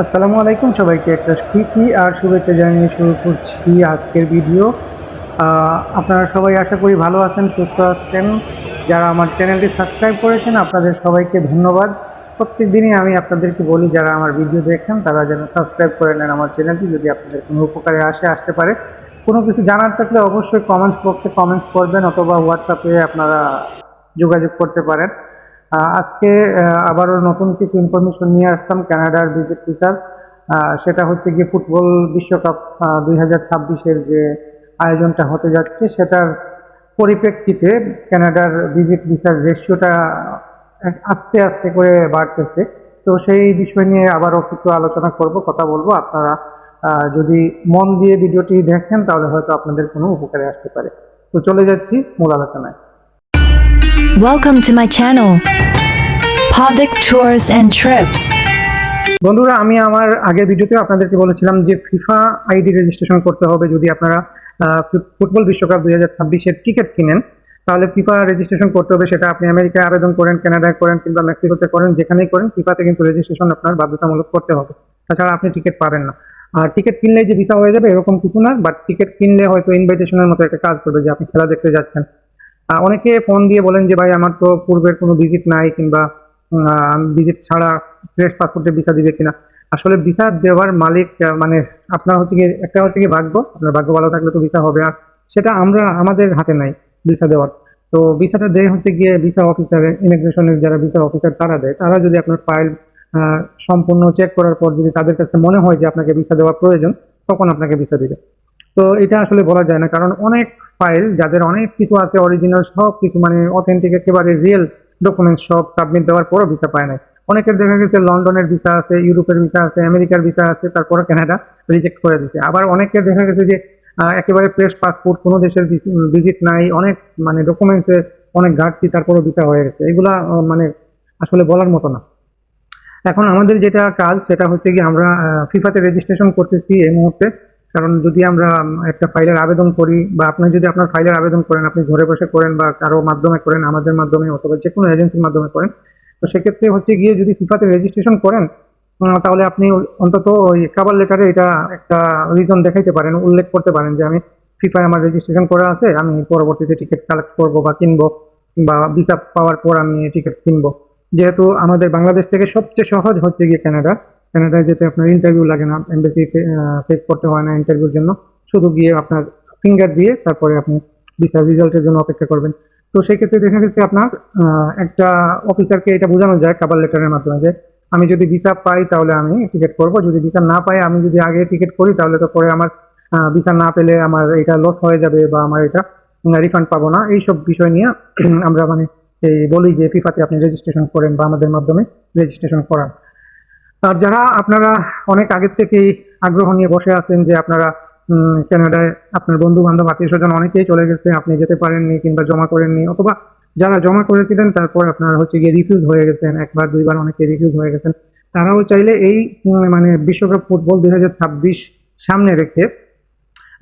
আসসালামু আলাইকুম সবাইকে একটা প্রীতি আর শুভেচ্ছা জানিয়ে শুরু করছি আজকের ভিডিও। আপনারা সবাই আশা করি ভালো আছেন, সুস্থ আছেন। যারা আমার চ্যানেলটি সাবস্ক্রাইব করেছেন, আপনাদের সবাইকে ধন্যবাদ। প্রত্যেক দিনই আমি আপনাদেরকে বলি, যারা আমার ভিডিও দেখেন, তারা যেন সাবস্ক্রাইব করে নেন আমার চ্যানেলটি, যদি আপনাদের কোনো উপকারে আসে, আসতে পারে। কোনো কিছু জানার থাকলে অবশ্যই কমেন্টস বক্সে কমেন্টস করবেন, অথবা হোয়াটসঅ্যাপে আপনারা যোগাযোগ করতে পারেন। আজকে আবারও নতুন কিছু ইনফরমেশন নিয়ে আসলাম কানাডার ভিজিট ভিসার সেটা হচ্ছে গিয়ে ফুটবল বিশ্বকাপ দুই হাজার ছাব্বিশের যে আয়োজনটা হতে যাচ্ছে, সেটার পরিপ্রেক্ষিতে কানাডার ভিজিট ভিসার রেশিওটা আস্তে আস্তে করে বাড়তেছে। তো সেই বিষয় নিয়ে আবারও কিছু আলোচনা করব, কথা বলব। আপনারা যদি মন দিয়ে ভিডিওটি দেখেন, তাহলে হয়তো আপনাদের কোনো উপকারে আসতে পারে। তো চলে যাচ্ছি মূল আলোচনায়। Welcome to my channel, Podik Tours and Trips. বন্ধুরা আমি আমার আগের ভিডিওতে আপনাদেরকে বলেছিলাম যে ফিফা আইডি রেজিস্ট্রেশন করতে হবে যদি আপনারা ফুটবল বিশ্বকাপ দুই হাজার ছাব্বিশের টিকিট কিনেন। তাহলে ফিফা রেজিস্ট্রেশন করতে হবে সেটা আপনি আমেরিকায় আবেদন করেন কানাডায় করেন কিংবা মেক্সিকোতে করেন যেখানেই করেন ফিফাতে কিন্তু রেজিস্ট্রেশন আপনার বাধ্যতামূলক করতে হবে। তাছাড়া আপনি টিকিট পাবেন না। আর টিকিট কিনলে যে ভিসা হয়ে যাবে এরকম কিছু না বাট টিকিট কিনলে হয়তো ইনভাইটেশনের মতো একটা কাজ করবে যে আপনি খেলা দেখতে যাচ্ছেন। অনেকে ফোন দিয়ে বলেন যে, ভাই, আমার তো পূর্বের কোনো ভিজিট নাই কিংবা ভিজিট ছাড়া ফ্রেশ পাসপোর্টে ভিসা দিবে কিনা? আসলে ভিসা দেওয়ার মালিক মানে আপনার হচ্ছে গিয়ে, একটা হচ্ছে কি ভাগ্য, আপনার ভাগ্য ভালো থাকলে তো ভিসা হবে, আর সেটা আমরা, আমাদের হাতে নাই ভিসা দেওয়ার। তো ভিসাটা দেয় হচ্ছে গিয়ে ভিসা অফিসার ইমিগ্রেশনের যারা ভিসা অফিসার তারা দেয়। তারা যদি আপনার ফাইল সম্পূর্ণ চেক করার পর যদি তাদের কাছে মনে হয় যে আপনাকে ভিসা দেওয়া প্রয়োজন, তখন আপনাকে ভিসা দিবে। তো এটা আসলে বলা যায় না। কারণ অনেক ফাইল যাদের অনেক কিছু আছে অরিজিনাল সব কিছু মানে অথেন্টিক একেবারে রিয়েল ডকুমেন্টস সব সাবমিট দেওয়ার পরও ভিসা পায় না অনেকের দেখা গেছে লন্ডনের ভিসা আছে, ইউরোপের ভিসা আছে, আমেরিকার ভিসা আছে, তারপরে কানাডা রিজেক্ট করে দিচ্ছে আবার অনেকের দেখা গেছে যে একেবারে ফ্রেশ পাসপোর্ট কোনো দেশের ভিজিট নাই, অনেক মানে ডকুমেন্টসে অনেক ঘাটতি, তারপরও ভিসা হয়ে গেছে। এগুলা মানে আসলে বলার মতো না। এখন আমাদের যেটা কাজ, সেটা হচ্ছে কি আমরা ফিফাতে রেজিস্ট্রেশন করতেছি এই মুহূর্তে। কারণ যদি আমরা একটা ফাইলের আবেদন করি বা আপনি যদি আপনার ফাইলের আবেদন করেন, আপনি ঘরে বসে করেন বা কারও মাধ্যমে করেন, আমাদের মাধ্যমে অথবা যে কোনো এজেন্সির মাধ্যমে করেন, তো সেক্ষেত্রে হচ্ছে গিয়ে যদি ফিফাতে রেজিস্ট্রেশন করেন তাহলে আপনি অন্তত ওই কাবার লেটারে এটা একটা রিজন দেখাইতে পারেন, উল্লেখ করতে পারেন যে আমি ফিফায় আমার রেজিস্ট্রেশন করা আছে, আমি পরবর্তীতে টিকিট কালেক্ট করব বা কিনবো বা ভিসা পাওয়ার পর আমি টিকিট কিনবো। যেহেতু আমাদের বাংলাদেশ থেকে সবচেয়ে সহজ হচ্ছে গিয়ে কানাডা কানাডায় যেতে আপনার ইন্টারভিউ লাগে না এমবেসি ফেস করতে হয় না ইন্টারভিউর জন্য, শুধু গিয়ে আপনার ফিঙ্গার দিয়ে তারপরে আপনি ভিসা রেজাল্টের জন্য অপেক্ষা করবেন। তো সেই ক্ষেত্রে দেখা গেছে আপনার একটা অফিসারকে এটা বোঝানো যায় কাবার লেটারের মাধ্যমে যে, আমি যদি ভিসা পাই তাহলে আমি টিকিট করব, যদি ভিসা না পাই আমি যদি আগে টিকিট করি তাহলে তো পরে আমার ভিসা না পেলে আমার এটা লস হয়ে যাবে বা আমার এটা রিফান্ড পাবো না। এইসব বিষয় নিয়ে আমরা মানে এই বলি যে ফিফাতে আপনি রেজিস্ট্রেশন করেন বা আমাদের মাধ্যমে রেজিস্ট্রেশন করান। আর যারা আপনারা অনেক আগের থেকেই আগ্রহ নিয়ে বসে আছেন যে আপনারা কানাডায় আপনার বন্ধু বান্ধব আত্মীয় স্বজন অনেকেই চলে গেছে, আপনি যেতে পারেননি কিংবা জমা করেননি, অথবা যারা জমা করেছিলেন তারপর আপনার হচ্ছে গিয়ে রিফিউজ হয়ে গেছেন, একবার, দুইবার অনেকে রিফিউজ হয়ে গেছেন, তারাও চাইলে এই মানে বিশ্বকাপ ফুটবল দুই ছাব্বিশ সামনে রেখে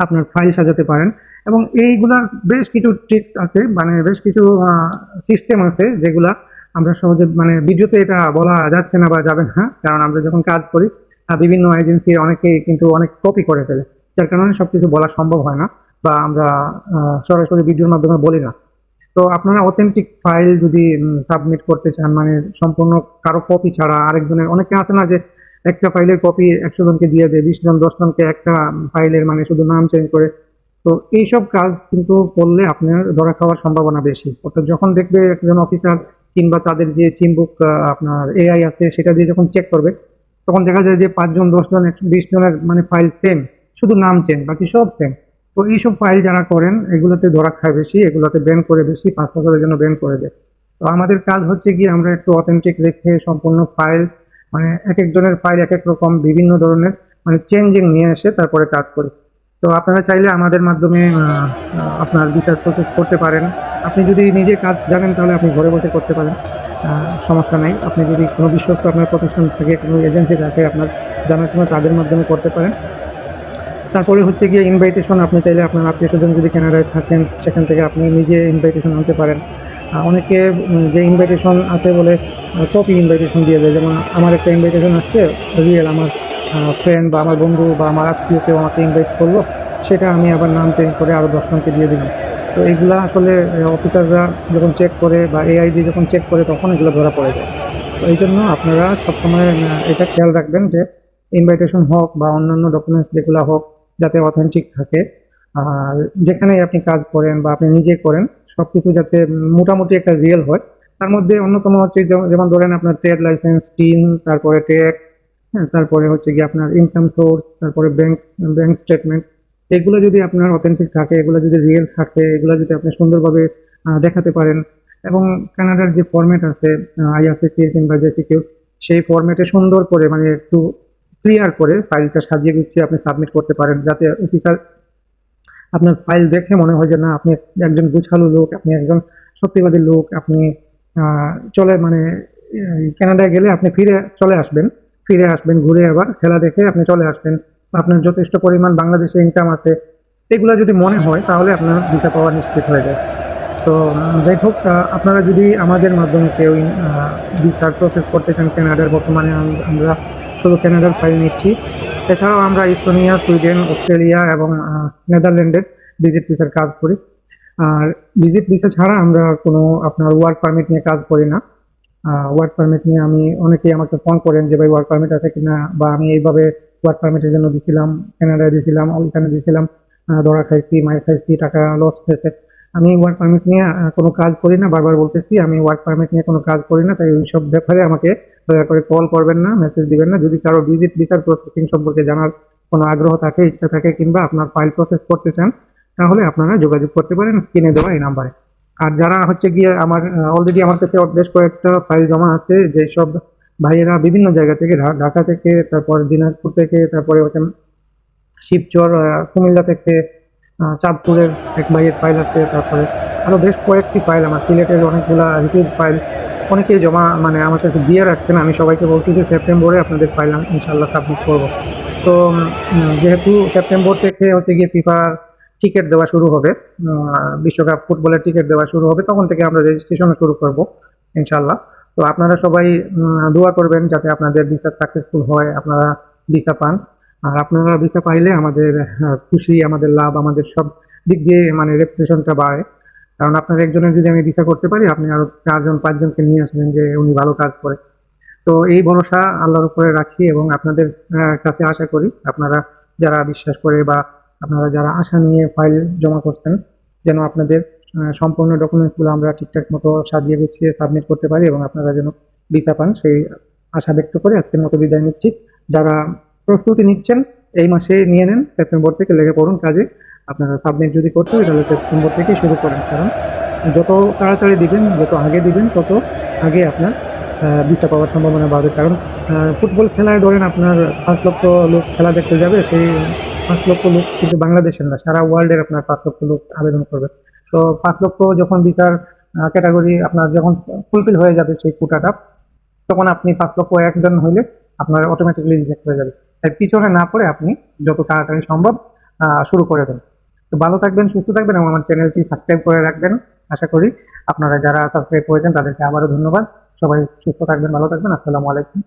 আপনার ফাইল সাজাতে পারেন। এবং এইগুলার বেশ কিছু ট্রিক্স আছে মানে বেশ কিছু সিস্টেম আছে যেগুলা আমরা সহজে মানে ভিডিওতে এটা বলা যাচ্ছে না বা যাবে না, কারণ আমরা যখন কাজ করি বিভিন্ন এজেন্সি অনেকেই কিন্তু অনেক কপি করে ফেলে, যার কারণে সবকিছু বলা সম্ভব হয় না বা আমরা সরাসরি ভিডিওর মাধ্যমে বলি না। তো আপনারা অথেন্টিক ফাইল যদি সাবমিট করতে চান মানে সম্পূর্ণ কারও কপি ছাড়া, আরেকজনের, অনেকে আছে না যে একটা ফাইলের কপি একশো জনকে দিয়ে দেয়, বিশ জন, দশ জনকে একটা ফাইলের মানে শুধু নাম চেঞ্জ করে। তো এইসব কাজ কিন্তু করলে আপনার ধরা খাওয়ার সম্ভাবনা বেশি। অর্থাৎ যখন দেখবে একজন অফিসার কিংবা তাদের যে চিমবুক আপনার এআই আছে, সেটা দিয়ে যখন চেক করবে, তখন দেখা যায় যে পাঁচজন, দশজন বিশ জনের মানে ফাইল সেম শুধু নাম চেন বাকি সব সেম তো এইসব ফাইল যারা করেন, এগুলোতে ধরা খায় বেশি, এগুলোতে ব্যান করে বেশি, পাঁচ বছরের জন্য ব্যান করে দেয়। তো আমাদের কাজ হচ্ছে কি, আমরা একটু অথেন্টিক রেখে সম্পূর্ণ ফাইল মানে এক একজনের ফাইল এক এক রকম বিভিন্ন ধরনের মানে চেঞ্জিং নিয়ে এসে তারপরে কাজ করি। তো আপনারা চাইলে আমাদের মাধ্যমে আপনার বিচার প্রসেস করতে পারেন। আপনি যদি নিজে কাজ জানেন, তাহলে আপনি ঘরে বসে করতে পারেন। সমস্যা নাই। আপনি যদি কোনো বিশ্বস্ত আপনার প্রতিষ্ঠান থেকে কোনো এজেন্সি থাকে আপনার জানার জানাশোনা তাদের মাধ্যমে করতে পারেন। তারপরে হচ্ছে গিয়ে ইনভাইটেশন আপনি চাইলে আপনার আত্মীয় স্বজন যদি কানাডায় থাকেন, সেখান থেকে আপনি নিজে ইনভাইটেশন আনতে পারেন। অনেকে যে ইনভাইটেশন আছে বলে কপি ইনভাইটেশন দিয়ে দেয়। যেমন আমার একটা ইনভাইটেশন আসছে রিয়েল আমার ফ্রেন্ড বা আমার বন্ধু বা আমার আত্মীয় কেউ আমাকে ইনভাইট করল, সেটা আমি আবার নাম চেঞ্জ করে আরও দশজনকে দিয়ে দিলাম। তো এইগুলা আসলে অফিসাররা যখন চেক করে বা এআইডি যখন চেক করে, তখন এগুলো ধরা পড়ে যায়। তো এই জন্য আপনারা সবসময় এটা খেয়াল রাখবেন যে ইনভাইটেশন হোক বা অন্যান্য ডকুমেন্টস যেগুলো হোক, যাতে অথেন্টিক থাকে। আর যেখানেই আপনি কাজ করেন বা আপনি নিজে করেন সব কিছু যাতে মোটামুটি একটা রিয়েল হয়। তার মধ্যে অন্যতম হচ্ছে যেমন ধরেন আপনার ট্রেড লাইসেন্স টিন তারপরে ট্যাক্স হ্যাঁ তারপরে হচ্ছে গিয়ে আপনার ইনকাম সোর্স তারপরে ব্যাংক ব্যাংক স্টেটমেন্ট এগুলো যদি আপনার অথেন্টিক থাকে, এগুলো যদি রিয়েল থাকে, এগুলো যদি আপনি সুন্দরভাবে দেখাতে পারেন এবং কানাডার যে ফরম্যাট আছে আইআরসিসি কিংবা জেসিকিউ সেই ফরম্যাটে সুন্দর করে মানে একটু ক্লিয়ার করে ফাইলটা সাজিয়ে গুছিয়ে আপনি সাবমিট করতে পারেন, যাতে অফিসার আপনার ফাইল দেখে মনে হয় যে, না, আপনি একজন গুছালো লোক, আপনি একজন সত্যিবাদী লোক, আপনি চলে মানে কানাডায় গেলে আপনি ফিরে চলে আসবেন, ফিরে আসবেন, ঘুরে আবার খেলা দেখে আপনি চলে আসবেন। আপনার যথেষ্ট পরিমাণ বাংলাদেশে ইনকাম আছে, এগুলো যদি মনে হয় তাহলে আপনার ভিসা পাওয়া নিশ্চিত হয়ে যায়। তো যাই হোক আপনারা যদি আমাদের মাধ্যমে কেউ ভিসার প্রসেস করতে চান কানাডার বর্তমানে আমরা শুধু কানাডার ফাইল নিচ্ছি। এছাড়াও আমরা ইস্তোনিয়া, সুইডেন, অস্ট্রেলিয়া এবং নেদারল্যান্ডের ভিজিট ভিসার কাজ করি। আর ভিজিট ভিসা ছাড়া আমরা কোনো আপনার ওয়ার্ক পারমিট নিয়ে কাজ করি না। ওয়ার্ক পারমিট নিয়ে আমি অনেকেই আমাকে ফোন করেন যে, ভাই ওয়ার্ক পারমিট আছে কিনা? বা আমি এইভাবে ওয়ার্ক পারমিটের জন্য দিছিলাম কানাডায় দিছিলাম ওইখানে দিয়েছিলাম ধরা খাইছি মায়ের খাইছি, টাকা লস হয়েছে। আমি ওয়ার্ক পারমিট নিয়ে কোনো কাজ করি না, বারবার বলতেছি, আমি ওয়ার্ক পারমিট নিয়ে কোনো কাজ করি না, তাই ওইসব ব্যাপারে আমাকে দয়া করে কল করবেন না মেসেজ দিবেন না। যদি কারও ভিজিট ভিসার প্রসেসিং সম্পর্কে জানার কোনো আগ্রহ থাকে, ইচ্ছা থাকে, কিংবা আপনার ফাইল প্রসেস করতে চান, তাহলে আপনারা যোগাযোগ করতে পারেন স্ক্রিনে দেওয়া এই নাম্বারে আর যারা হচ্ছে গিয়ে আমার অলরেডি আমার কাছে বেশ কয়েকটা ফাইল জমা আছে, যেসব ভাইয়েরা বিভিন্ন জায়গা থেকে ঢাকা থেকে, তারপর দিনাজপুর থেকে, তারপরে হচ্ছে শিবচর কুমিল্লা থেকে চাঁদপুরের এক ভাইয়ের ফাইল আছে, তারপরে আরও বেশ কয়েকটি ফাইল আমার সিলেটের অনেকগুলা রিপিট ফাইল অনেকেই জমা মানে আমার কাছে দিয়ে রাখছেন, আমি সবাইকে বলছি যে সেপ্টেম্বরে আপনাদের ফাইল ইনশাল্লাহ সাবমিট করব। তো যেহেতু সেপ্টেম্বর থেকে হচ্ছে গিয়ে ফিফার টিকিট দেওয়া শুরু হবে বিশ্বকাপ ফুটবলের টিকিট দেওয়া শুরু হবে, তখন থেকে আমরা রেজিস্ট্রেশন শুরু করব ইনশাল্লাহ তো আপনারা সবাই দোয়া করবেন যাতে আপনাদের ভিসা সাকসেসফুল হয়, আপনারা ভিসা পান। আর আপনারা ভিসা পাইলে আমাদের খুশি, আমাদের লাভ, আমাদের সব দিক দিয়ে মানে রেপুটেশনটা বাড়ে। কারণ আপনার একজনের যদি আমি ভিসা করতে পারি, আপনি আরও চারজন, পাঁচজনকে নিয়ে আসবেন যে উনি ভালো কাজ করে। তো এই ভরসা আল্লাহর উপরে রাখি এবং আপনাদের কাছে আশা করি আপনারা যারা বিশ্বাস করে বা আপনারা যারা আশা নিয়ে ফাইল জমা করছেন, যেন আপনাদের সম্পূর্ণ ডকুমেন্টসগুলো আমরা ঠিকঠাক মতো সাজিয়ে গুছিয়ে সাবমিট করতে পারি এবং আপনারা যেন ভিসা পান, সেই আশা ব্যক্ত করে আজকের মতো বিদায় নিচ্ছি। যারা প্রস্তুতি নিচ্ছেন, এই মাসে নিয়ে নেন, সেপ্টেম্বর থেকে লেগে পড়ুন কাজে। আপনারা সাবমিট যদি করতে হয়, তাহলে সেপ্টেম্বর থেকে শুরু করেন। কারণ যত তাড়াতাড়ি দিবেন, যত আগে দিবেন, তত আগে আপনার ভিসা পাওয়ার সম্ভাবনা বাড়বে। কারণ ফুটবল খেলায় ধরেন আপনার পাঁচ লক্ষ লোক খেলা দেখতে যাবে, সেই পাঁচ লক্ষ লোক কিন্তু বাংলাদেশের না, সারা ওয়ার্ল্ডের আপনার পাঁচ লক্ষ লোক আবেদন করবে। তো পাঁচ লক্ষ যখন ভিসার ক্যাটাগরি আপনার যখন ফুলফিল হয়ে যাবে সেই কোটাটা তখন আপনি পাঁচ লক্ষ একজন হইলে আপনার অটোমেটিকলি রিজেক্ট হয়ে যাবে। তাই পিছনে না পড়ে আপনি যত তাড়াতাড়ি সম্ভব শুরু করে দেন। তো ভালো থাকবেন, সুস্থ থাকবেন এবং আমার চ্যানেলটি সাবস্ক্রাইব করে রাখবেন। আশা করি আপনারা যারা সাবস্ক্রাইব করেছেন তাদেরকে আবারও ধন্যবাদ। সবাই সুস্থ থাকবেন, ভালো থাকবেন। আসসালামু আলাইকুম।